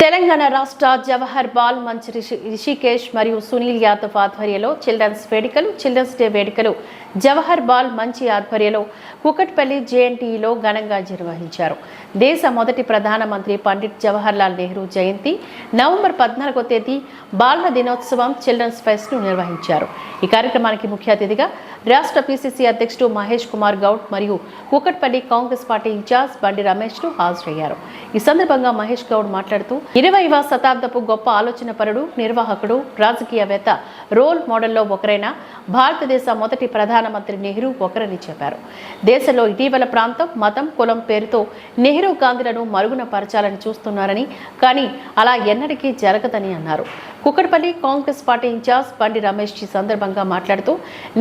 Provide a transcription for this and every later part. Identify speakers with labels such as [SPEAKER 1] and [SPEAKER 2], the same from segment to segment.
[SPEAKER 1] తెలంగాణ రాష్ట్ర జవహర్ బాల్ మంచ్ రిషి- రిషికేష్ మరియు సునీల్ యాదవ్ ఆధ్వర్యంలో చిల్డ్రన్స్ వేడుకలు చిల్డ్రన్స్ డే వేడుకలు జవహర్ బాల్ మంచి ఆధ్వర్యంలో కుకట్పల్లి జేఎన్టీఈలో ఘనంగా నిర్వహించారు. దేశ మొదటి ప్రధానమంత్రి పండిట్ జవహర్ లాల్ నెహ్రూ జయంతి నవంబర్ పద్నాలుగో తేదీ బాలల దినోత్సవం చిల్డ్రన్స్ ఫెస్ట్ను నిర్వహించారు. ఈ కార్యక్రమానికి ముఖ్య అతిథిగా రాష్ట్ర పిసిసి అధ్యక్షుడు మహేష్ కుమార్ గౌడ్ మరియు కుకట్పల్లి కాంగ్రెస్ పార్టీ ఇన్ఛార్జ్ బండి రమేష్ను హాజరయ్యారు. ఈ సందర్భంగా మహేష్ గౌడ్ మాట్లాడుతూ ఇరవైవ శతాబ్దపు గొప్ప ఆలోచన పరుడు నిర్వాహకుడు రాజకీయవేత్త రోల్ మోడల్లో ఒకరైన భారతదేశ మొదటి ప్రధానమంత్రి నెహ్రూ ఒకరని చెప్పారు. దేశంలో ఇటీవల ప్రాంతం మతం కులం పేరుతో నెహ్రూ గాంధీలను మరుగున పరచాలని చూస్తున్నారని కానీ అలా ఎన్నటికీ జరగదని అన్నారు. కుక్కడపల్లి కాంగ్రెస్ పార్టీ ఇన్ఛార్జ్ బండి రమేష్ ఈ సందర్భంగా మాట్లాడుతూ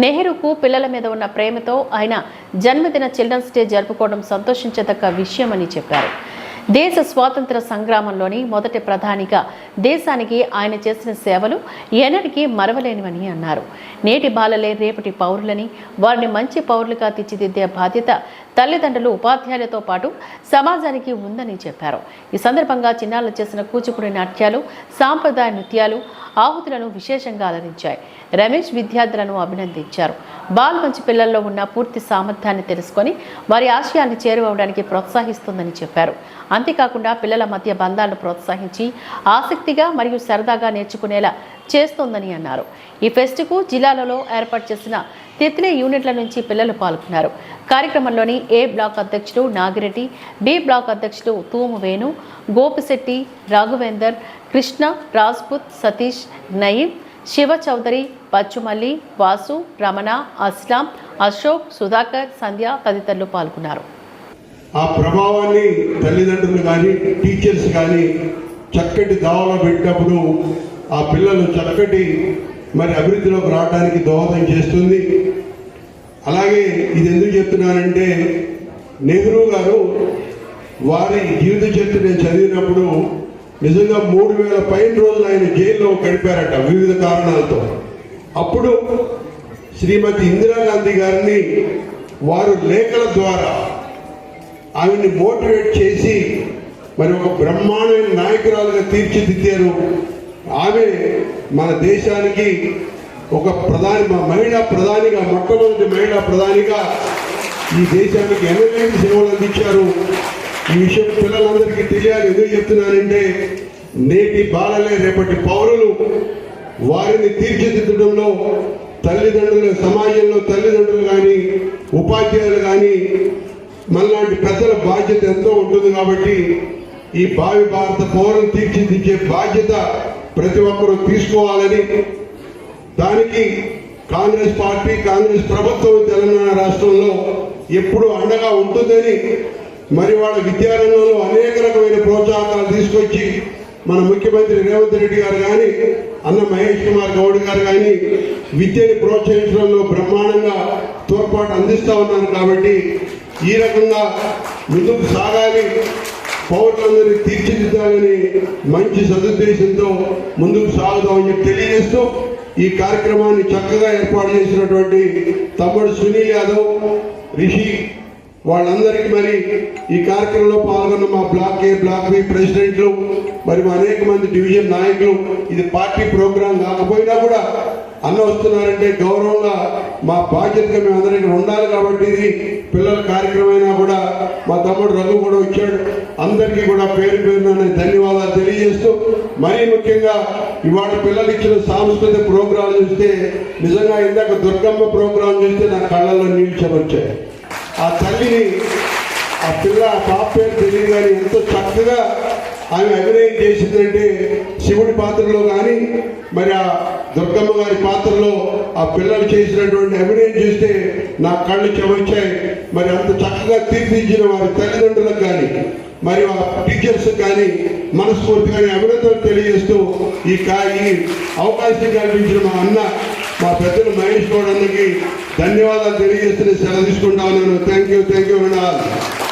[SPEAKER 1] నెహ్రూకు పిల్లల మీద ఉన్న ప్రేమతో ఆయన జన్మదిన చిల్డ్రన్స్ డే జరుపుకోవడం సంతోషించదగ్గ విషయమని చెప్పారు. దేశ స్వాతంత్ర సంగ్రామంలోని మొదటి ప్రధానిగా దేశానికి ఆయన చేసిన సేవలు ఎన్నటికీ మరవలేనివని అన్నారు. నేటి బాలలే రేపటి పౌరులని వారిని మంచి పౌరులుగా తీర్చిదిద్దే బాధ్యత తల్లిదండ్రులు ఉపాధ్యాయులతో పాటు సమాజానికి ఉందని చెప్పారు. ఈ సందర్భంగా చిన్నారులు చేసిన కూచిపూడి నాట్యాలు సాంప్రదాయ నృత్యాలు ఆహుతులను విశేషంగా అలరించాయి. రమేష్ విద్యార్థులను అభినందించారు. బాల్ మంచి పిల్లల్లో ఉన్న పూర్తి సామర్థ్యాన్ని తెలుసుకొని వారి ఆశయాన్ని చేరువవడానికి ప్రోత్సహిస్తుందని చెప్పారు. అంతేకాకుండా పిల్లల మధ్య బంధాలను ప్రోత్సహించి ఆసక్తిగా మరియు సరదాగా నేర్చుకునేలా చేస్తోందని అన్నారు. ఈ ఫెస్ట్కు జిల్లాలలో ఏర్పాటు చేసిన తిత్లే యూనిట్ల నుంచి పిల్లలు పాల్గొన్నారు. కార్యక్రమంలోని ఏ బ్లాక్ అధ్యక్షుడు నాగిరెడ్డి బి బ్లాక్ అధ్యక్షుడు తూము వేణు గోపిశెట్టి రాఘవేందర్ కృష్ణ రాజ్పుత్ సతీష్ నయీం శివ చౌదరి పచ్చుమల్లి వాసు రమణ అస్లాం అశోక్ సుధాకర్ సంధ్య తదితరులు పాల్గొన్నారు.
[SPEAKER 2] ఆ ప్రభావాన్ని తల్లిదండ్రులు కానీ టీచర్స్ కానీ చక్కటి దావలో పెట్టినప్పుడు ఆ పిల్లలు చక్కటి మరి అభివృద్ధిలోకి రావడానికి దోహదం చేస్తుంది. అలాగే ఇది ఎందుకు చెప్తున్నానంటే నెహ్రూ గారు వారి జీవిత చరిత్ర నేను చదివినప్పుడు నిజంగా మూడు వేల పైన రోజులు ఆయన జైల్లో గడిపారట వివిధ కారణాలతో. అప్పుడు శ్రీమతి ఇందిరాగాంధీ గారిని వారు లేఖల ద్వారా ఆమెని మోటివేట్ చేసి మరి ఒక బ్రహ్మాండమైన నాయకురాలుగా తీర్చిదిద్దారు. ఆమె మన దేశానికి ఒక ప్రధాని మా మహిళా ప్రధానిగా మొట్టమొదటి మహిళా ప్రధానిగా ఈ దేశానికి ఎనలేని సేవలు అందించారు. ఈ విషయం పిల్లలందరికీ తెలియాలి ఎందుకు చెప్తున్నానంటే నేటి బాలలే రేపటి పౌరులు వారిని తీర్చిదిద్దడంలో తల్లిదండ్రులు సమాజంలో తల్లిదండ్రులు కానీ ఉపాధ్యాయులు కానీ మనలాంటి పెద్దల బాధ్యత ఎంతో ఉంటుంది కాబట్టి ఈ భావి భారత పౌరం తీర్చిదిద్దే బాధ్యత ప్రతి ఒక్కరూ తీసుకోవాలని దానికి కాంగ్రెస్ పార్టీ కాంగ్రెస్ ప్రభుత్వం తెలంగాణ రాష్ట్రంలో ఎప్పుడు అండగా ఉంటుందని మరి వాళ్ళ విద్యారంగంలో అనేక రకమైన ప్రోత్సాహకాలు తీసుకొచ్చి మన ముఖ్యమంత్రి రేవంత్ రెడ్డి గారు కానీ అన్న మహేష్ కుమార్ గౌడ్ గారు కానీ విద్యని ప్రోత్సహించడంలో బ్రహ్మాండంగా తోడ్పాటు అందిస్తూ ఉన్నారు కాబట్టి ఈ రకంగా ముందుకు సాగాలి పౌరులందరినీ తీర్చిదిద్దాలని మంచి సదుద్దేశంతో ముందుకు సాగుదామని చెప్పి తెలియజేస్తూ ఈ కార్యక్రమాన్ని చక్కగా ఏర్పాటు చేసినటువంటి తమ్ముడు సునీల్ యాదవ్ రిషి వాళ్ళందరికీ మరి ఈ కార్యక్రమంలో పాల్గొన్న మా బ్లాక్ ఏ బ్లాక్ బి ప్రెసిడెంట్లు మరి అనేక మంది డివిజన్ నాయకులు ఇది పార్టీ ప్రోగ్రాం కాకపోయినా కూడా అన్న వస్తున్నారంటే గౌరవంగా మా బాధ్యతగా మేము అందరికీ ఉండాలి కాబట్టి ఇది పిల్లల కార్యక్రమం అయినా కూడా మా తమ్ముడు రఘు కూడా వచ్చాడు. అందరికీ కూడా పేరు పేరున ధన్యవాదాలు తెలియజేస్తూ మరీ ముఖ్యంగా ఇవాళ పిల్లలు ఇచ్చిన సాంస్కృతిక ప్రోగ్రాం చూస్తే నిజంగా ఇందాక దుర్గమ్మ ప్రోగ్రాం చూస్తే నా కళ్ళల్లో నీళ్ళు చెమర్చాయి. ఆ తల్లిని ఆ పిల్ల ఆ పాప పేరు తెలియదు కానీ ఎంతో చక్కగా ఆమె అభినయం చేసిందంటే శివుడి పాత్రలో కానీ మరి ఆ దుర్గమ్మ గారి పాత్రలో ఆ పిల్లలు చేసినటువంటి అభినయం చూస్తే నా కళ్ళు చెవచ్చాయి మరి అంత చక్కగా తీర్చిదిద్దిన వారి తల్లిదండ్రులకు కానీ మరి ఆ టీచర్స్ కానీ మనస్ఫూర్తిగా అభినందనలు తెలియజేస్తూ ఈ కా ఈ అవకాశం కల్పించిన మా అన్న మా పెద్దలు మహేష్ గౌడ్ అన్నకి ధన్యవాదాలు తెలియజేస్తూనే సెలవు తీసుకుంటా ఉన్నాను. Thank you thank you